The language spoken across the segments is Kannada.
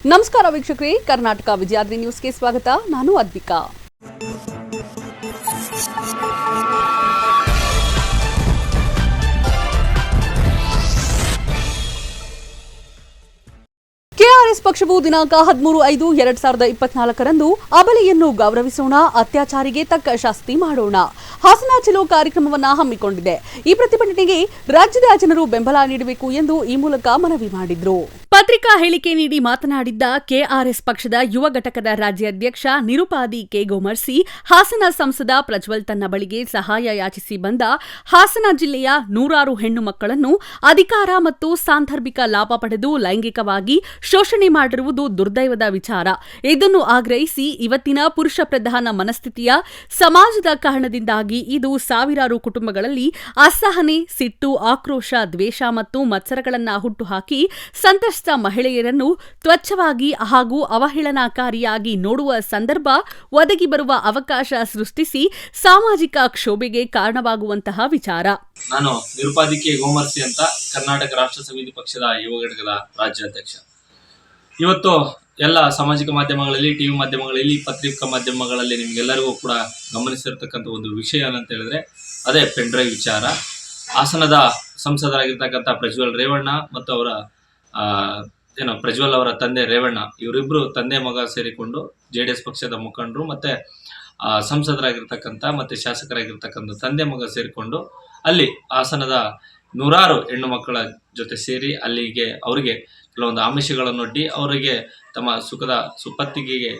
ನಮಸ್ಕಾರ ವೀಕ್ಷಕರೇ ಕರ್ನಾಟಕ ವಿಜಯಾದ್ರಿ ನ್ಯೂಸ್ಗೆ ಸ್ವಾಗತ ನಾನು ಅದ್ವಿಕಾ ಪಕ್ಷವು ದಿನಾಂಕ ಹದಿಮೂರು ಐದು ಎರಡ್ ಸಾವಿರದ ಇಪ್ಪತ್ನಾಲ್ಕರಂದು ಅಬಲಿಯನ್ನು ಗೌರವಿಸೋಣ, ಅತ್ಯಾಚಾರಿಗೆ ತಕ್ಕ ಶಾಸ್ತಿ ಮಾಡೋಣ. ಹಾಸನ ಚಲೋ ಕಾರ್ಯಕ್ರಮವನ್ನ ಹಮ್ಮಿಕೊಂಡಿದೆ. ಈ ಪ್ರತಿಭಟನೆಗೆ ರಾಜ್ಯದ ಜನರು ಬೆಂಬಲ ನೀಡಬೇಕು ಎಂದು ಈ ಮೂಲಕ ಮನವಿ ಮಾಡಿದ್ರು. ಪತ್ರಿಕಾ ಹೇಳಿಕೆ ನೀಡಿ ಮಾತನಾಡಿದ್ದ ಕೆಆರ್ಎಸ್ ಪಕ್ಷದ ಯುವ ಘಟಕದ ರಾಜ್ಯಾಧ್ಯಕ್ಷ ನಿರುಪಾದಿ ಕೆ ಗೋಮರ್ಸಿ, ಹಾಸನ ಸಂಸದ ಪ್ರಜ್ವಲ್ ತನ್ನ ಬಳಿಗೆ ಸಹಾಯ ಯಾಚಿಸಿ ಬಂದ ಹಾಸನ ಜಿಲ್ಲೆಯ ನೂರಾರು ಹೆಣ್ಣು ಮಕ್ಕಳನ್ನು ಅಧಿಕಾರ ಮತ್ತು ಸಾಂದರ್ಭಿಕ ಲಾಭ ಪಡೆದು ಲೈಂಗಿಕವಾಗಿ ಶೋಷಣೆ ಮಾಡಿರುವುದು ದುರ್ದೈವದ ವಿಚಾರ. ಇದನ್ನು ಆಗ್ರಹಿಸಿ ಇವತ್ತಿನ ಪುರುಷ ಪ್ರಧಾನ ಮನಸ್ಥಿತಿಯ ಸಮಾಜದ ಕಾರಣದಿಂದಾಗಿ ಇದು ಸಾವಿರಾರು ಕುಟುಂಬಗಳಲ್ಲಿ ಅಸಹನೆ, ಸಿಟ್ಟು, ಆಕ್ರೋಶ, ದ್ವೇಷ ಮತ್ತು ಮತ್ಸರಗಳನ್ನು ಹುಟ್ಟುಹಾಕಿ ಸಂತ್ರಸ್ತ ಮಹಿಳೆಯರನ್ನು ತ್ವಚ್ಛವಾಗಿ ಹಾಗೂ ಅವಹೇಳನಕಾರಿಯಾಗಿ ನೋಡುವ ಸಂದರ್ಭ ಒದಗಿ ಬರುವ ಅವಕಾಶ ಸೃಷ್ಟಿಸಿ ಸಾಮಾಜಿಕ ಕ್ಷೋಭೆಗೆ ಕಾರಣವಾಗುವಂತಹ ವಿಚಾರ. ನಾನು ನಿರುಪಾಧಿಕೆ ಗೋಮರ್ಸಿ ಅಂತ ಕರ್ನಾಟಕ ರಾಷ್ಟ್ರ ಸಮಿತಿ ಪಕ್ಷದ ಯುವ ಘಟಕದ ರಾಜ್ಯಾಧ್ಯಕ್ಷ. ಇವತ್ತು ಎಲ್ಲ ಸಾಮಾಜಿಕ ಮಾಧ್ಯಮಗಳಲ್ಲಿ, ಟಿವಿ ಮಾಧ್ಯಮಗಳಲ್ಲಿ, ಪತ್ರಿಕಾ ಮಾಧ್ಯಮಗಳಲ್ಲಿ ನಿಮ್ಗೆಲ್ಲರಿಗೂ ಕೂಡ ಗಮನಿಸಿರ್ತಕ್ಕಂಥ ಒಂದು ವಿಷಯ ಏನಂತ ಹೇಳಿದ್ರೆ, ಅದೇ ಪೆಂಡ್ರೈವ್ ವಿಚಾರ. ಹಾಸನದ ಸಂಸದರಾಗಿರ್ತಕ್ಕಂಥ ಪ್ರಜ್ವಲ್ ರೇವಣ್ಣ ಮತ್ತು ಅವರ ಏನು ಪ್ರಜ್ವಲ್ ಅವರ ತಂದೆ ರೇವಣ್ಣ, ಇವರಿಬ್ರು ತಂದೆ ಮಗ ಸೇರಿಕೊಂಡು ಜೆ ಡಿ ಎಸ್ ಪಕ್ಷದ ಮುಖಂಡರು ಮತ್ತೆ ಸಂಸದರಾಗಿರ್ತಕ್ಕಂಥ ಮತ್ತೆ ಶಾಸಕರಾಗಿರ್ತಕ್ಕಂಥ ತಂದೆ ಮಗ ಸೇರಿಕೊಂಡು ಅಲ್ಲಿ ಹಾಸನದ ನೂರಾರು ಹೆಣ್ಣು ಮಕ್ಕಳ ಜೊತೆ ಸೇರಿ ಅಲ್ಲಿಗೆ ಅವರಿಗೆ ಕೆಲವೊಂದು ಆಮಿಷಗಳನ್ನೊಡ್ಡಿ ಅವರಿಗೆ ತಮ್ಮ ಸುಖದ ಸುಪತ್ತಿಗೆಗೆ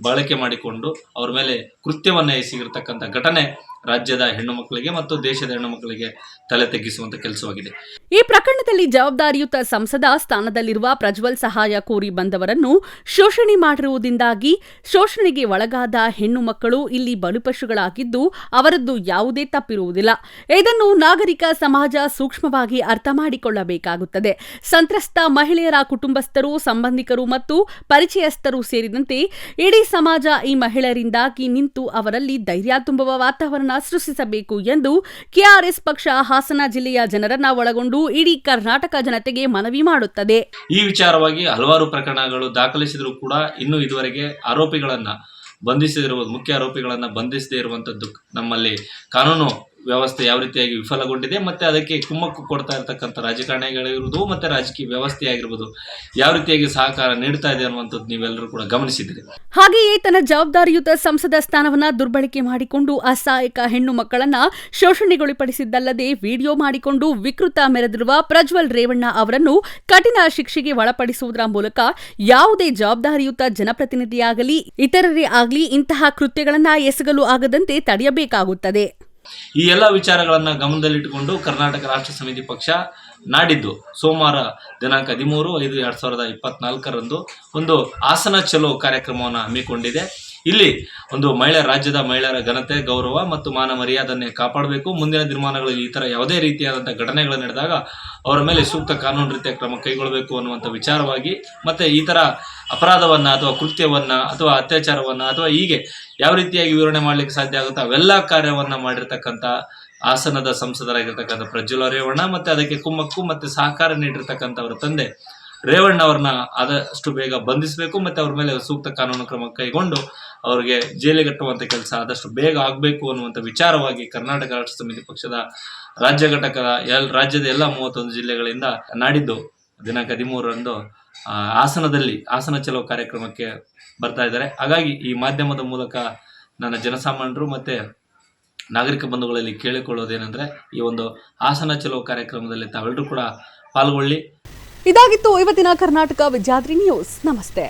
ಬಳಕೆ ಮಾಡಿಕೊಂಡು ಅವ್ರ ಮೇಲೆ ಕೃತ್ಯವನ್ನು ಎಸಗಿರ್ತಕ್ಕಂಥ ಘಟನೆ ರಾಜ್ಯದ ಹೆಣ್ಣು ಮಕ್ಕಳಿಗೆ ಮತ್ತು ದೇಶದ ಹೆಣ್ಣು ಮಕ್ಕಳಿಗೆ ತಲೆ ತಗ್ಗಿಸುವಂತ ಕೆಲಸವಾಗಿದೆ. ಈ ಪ್ರಕರಣದಲ್ಲಿ ಜವಾಬ್ದಾರಿಯುತ ಸಂಸದ ಸ್ಥಾನದಲ್ಲಿರುವ ಪ್ರಜ್ವಲ್ ಸಹಾಯ ಕೋರಿ ಬಂದವರನ್ನು ಶೋಷಣೆ ಮಾಡಿರುವುದರಿಂದಾಗಿ ಶೋಷಣೆಗೆ ಒಳಗಾದ ಹೆಣ್ಣು ಮಕ್ಕಳು ಇಲ್ಲಿ ಬಲಿಪಶುಗಳಾಗಿದ್ದು ಅವರದ್ದು ಯಾವುದೇ ತಪ್ಪಿರುವುದಿಲ್ಲ. ಇದನ್ನು ನಾಗರಿಕ ಸಮಾಜ ಸೂಕ್ಷ್ಮವಾಗಿ ಅರ್ಥ ಮಾಡಿಕೊಳ್ಳಬೇಕಾಗುತ್ತದೆ. ಸಂತ್ರಸ್ತ ಮಹಿಳೆಯರ ಕುಟುಂಬಸ್ಥರು, ಸಂಬಂಧಿಕರು ಮತ್ತು ಪರಿಚಯಸ್ಥರು ಸೇರಿದಂತೆ ಇಡೀ ಸಮಾಜ ಈ ಮಹಿಳೆಯರಿಂದಾಗಿ ನಿಂತು ಅವರಲ್ಲಿ ಧೈರ್ಯ ತುಂಬುವ ವಾತಾವರಣ ಸೃಷ್ಟಿಸಬೇಕು ಎಂದು ಕೆಆರ್ಎಸ್ ಪಕ್ಷ ಹಾಸನ ಜಿಲ್ಲೆಯ ಜನರನ್ನ ಒಳಗೊಂಡು ಇಡೀ ಕರ್ನಾಟಕ ಜನತೆಗೆ ಮನವಿ ಮಾಡುತ್ತದೆ. ಈ ವಿಚಾರವಾಗಿ ಹಲವಾರು ಪ್ರಕರಣಗಳು ದಾಖಲಿಸಿದರೂ ಕೂಡ ಇನ್ನು ಇದುವರೆಗೆ ಆರೋಪಿಗಳನ್ನ ಬಂಧಿಸದಿರುವ, ಮುಖ್ಯ ಆರೋಪಿಗಳನ್ನ ಬಂಧಿಸದೇ ಇರುವಂತದ್ದು ನಮ್ಮಲ್ಲಿ ಕಾನೂನು ವ್ಯವಸ್ಥೆ ಯಾವ ರೀತಿಯಾಗಿ ವಿಫಲಗೊಂಡಿದೆ ಮತ್ತೆ ಅದಕ್ಕೆ ಕುಮ್ಮಕ್ಕು ಕೊಡ್ತಾ ಇರತಕ್ಕಂಥ ರಾಜಕಾರಣಿಗಳಿರ್ಬೋದು ಮತ್ತೆ ರಾಜಕೀಯ ವ್ಯವಸ್ಥೆ ಆಗಿರ್ಬೋದು ಯಾವ ರೀತಿಯಾಗಿ ಸಹಕಾರ ನೀಡ್ತಾ ಇದೆ ಅನ್ನುವಂಥದ್ದು ನೀವೆಲ್ಲರೂ ಕೂಡ ಗಮನಿಸಿದ್ರಿ. ಹಾಗೆಯೇ ತನ್ನ ಜವಾಬ್ದಾರಿಯುತ ಸಂಸದ ಸ್ಥಾನವನ್ನ ದುರ್ಬಳಕೆ ಮಾಡಿಕೊಂಡು ಅಸಹಾಯಕ ಹೆಣ್ಣು ಮಕ್ಕಳನ್ನ ಶೋಷಣೆಗೊಳಪಡಿಸಿದ್ದಲ್ಲದೆ ವಿಡಿಯೋ ಮಾಡಿಕೊಂಡು ವಿಕೃತ ಮೆರೆದಿರುವ ಪ್ರಜ್ವಲ್ ರೇವಣ್ಣ ಅವರನ್ನು ಕಠಿಣ ಶಿಕ್ಷೆಗೆ ಒಳಪಡಿಸುವುದರ ಮೂಲಕ ಯಾವುದೇ ಜವಾಬ್ದಾರಿಯುತ ಜನಪ್ರತಿನಿಧಿಯಾಗಲಿ, ಇತರರೇ ಆಗಲಿ ಇಂತಹ ಕೃತ್ಯಗಳನ್ನ ಎಸಗಲು ಆಗದಂತೆ ತಡೆಯಬೇಕಾಗುತ್ತದೆ. ಈ ಎಲ್ಲ ವಿಚಾರಗಳನ್ನು ಗಮನದಲ್ಲಿಟ್ಟುಕೊಂಡು ಕರ್ನಾಟಕ ರಾಷ್ಟ್ರ ಸಮಿತಿ ಪಕ್ಷ ನಾಡಿದ್ದು ಸೋಮವಾರ ದಿನಾಂಕ ಹದಿಮೂರು ಐದು ಎರಡು ಸಾವಿರದ ಇಪ್ಪತ್ನಾಲ್ಕರಂದು ಒಂದು ಆಸನ ಚಲೋ ಕಾರ್ಯಕ್ರಮವನ್ನು ಹಮ್ಮಿಕೊಂಡಿದೆ. ಇಲ್ಲಿ ಒಂದು ಮಹಿಳೆ, ರಾಜ್ಯದ ಮಹಿಳೆಯರ ಘನತೆ, ಗೌರವ ಮತ್ತು ಮಾನ ಮರ್ಯಾದನ್ನೇ ಕಾಪಾಡಬೇಕು. ಮುಂದಿನ ದಿನಮಾನಗಳಲ್ಲಿ ಈ ಥರ ಯಾವುದೇ ರೀತಿಯಾದಂಥ ಘಟನೆಗಳು ನಡೆದಾಗ ಅವರ ಮೇಲೆ ಸೂಕ್ತ ಕಾನೂನು ರೀತಿಯ ಕ್ರಮ ಕೈಗೊಳ್ಳಬೇಕು ಅನ್ನುವಂಥ ವಿಚಾರವಾಗಿ ಮತ್ತೆ ಈ ಥರ ಅಪರಾಧವನ್ನ ಅಥವಾ ಕೃತ್ಯವನ್ನ ಅಥವಾ ಅತ್ಯಾಚಾರವನ್ನು ಅಥವಾ ಹೀಗೆ ಯಾವ ರೀತಿಯಾಗಿ ವಿವರಣೆ ಮಾಡ್ಲಿಕ್ಕೆ ಸಾಧ್ಯ ಆಗುತ್ತೋ ಅವೆಲ್ಲ ಕಾರ್ಯವನ್ನ ಮಾಡಿರ್ತಕ್ಕಂಥ ಹಾಸನದ ಸಂಸದರಾಗಿರ್ತಕ್ಕಂಥ ಪ್ರಜ್ವಲ ರೇವಣ್ಣ ಮತ್ತು ಅದಕ್ಕೆ ಕುಮ್ಮಕ್ಕು ಮತ್ತೆ ಸಹಕಾರ ನೀಡಿರ್ತಕ್ಕಂಥ ಅವರ ತಂದೆ ರೇವಣ್ಣ ಅವ್ರನ್ನ ಆದಷ್ಟು ಬೇಗ ಬಂಧಿಸಬೇಕು. ಮತ್ತೆ ಅವ್ರ ಮೇಲೆ ಸೂಕ್ತ ಕಾನೂನು ಕ್ರಮ ಕೈಗೊಂಡು ಅವರಿಗೆ ಜೈಲಿಗಟ್ಟುವಂತ ಕೆಲಸ ಆದಷ್ಟು ಬೇಗ ಆಗಬೇಕು ಅನ್ನುವಂಥ ವಿಚಾರವಾಗಿ ಕರ್ನಾಟಕ ರಾಷ್ಟ್ರ ಸಮಿತಿ ಪಕ್ಷದ ರಾಜ್ಯ ಘಟಕದ ಎಲ್, ರಾಜ್ಯದ ಎಲ್ಲ ಮೂವತ್ತೊಂದು ಜಿಲ್ಲೆಗಳಿಂದ ನಾಡಿದ್ದು ದಿನಾಂಕ ಹದಿಮೂರರಂದು ಹಾಸನದಲ್ಲಿ ಹಾಸನ ಚಲೋ ಕಾರ್ಯಕ್ರಮಕ್ಕೆ ಬರ್ತಾ ಇದ್ದಾರೆ. ಹಾಗಾಗಿ ಈ ಮಾಧ್ಯಮದ ಮೂಲಕ ನನ್ನ ಜನಸಾಮಾನ್ಯರು ಮತ್ತೆ ನಾಗರಿಕ ಬಂಧುಗಳಲ್ಲಿ ಕೇಳಿಕೊಳ್ಳೋದೇನೆಂದ್ರೆ ಈ ಒಂದು ಹಾಸನ ಚಲೋ ಕಾರ್ಯಕ್ರಮದಲ್ಲಿ ತಾವೆಲ್ಲರೂ ಕೂಡ ಪಾಲ್ಗೊಳ್ಳಿ. ಇದಾಗಿತ್ತು ಇವತ್ತಿನ ಕರ್ನಾಟಕ ವಿದ್ಯಾದ್ರಿ ನ್ಯೂಸ್. ನಮಸ್ತೆ.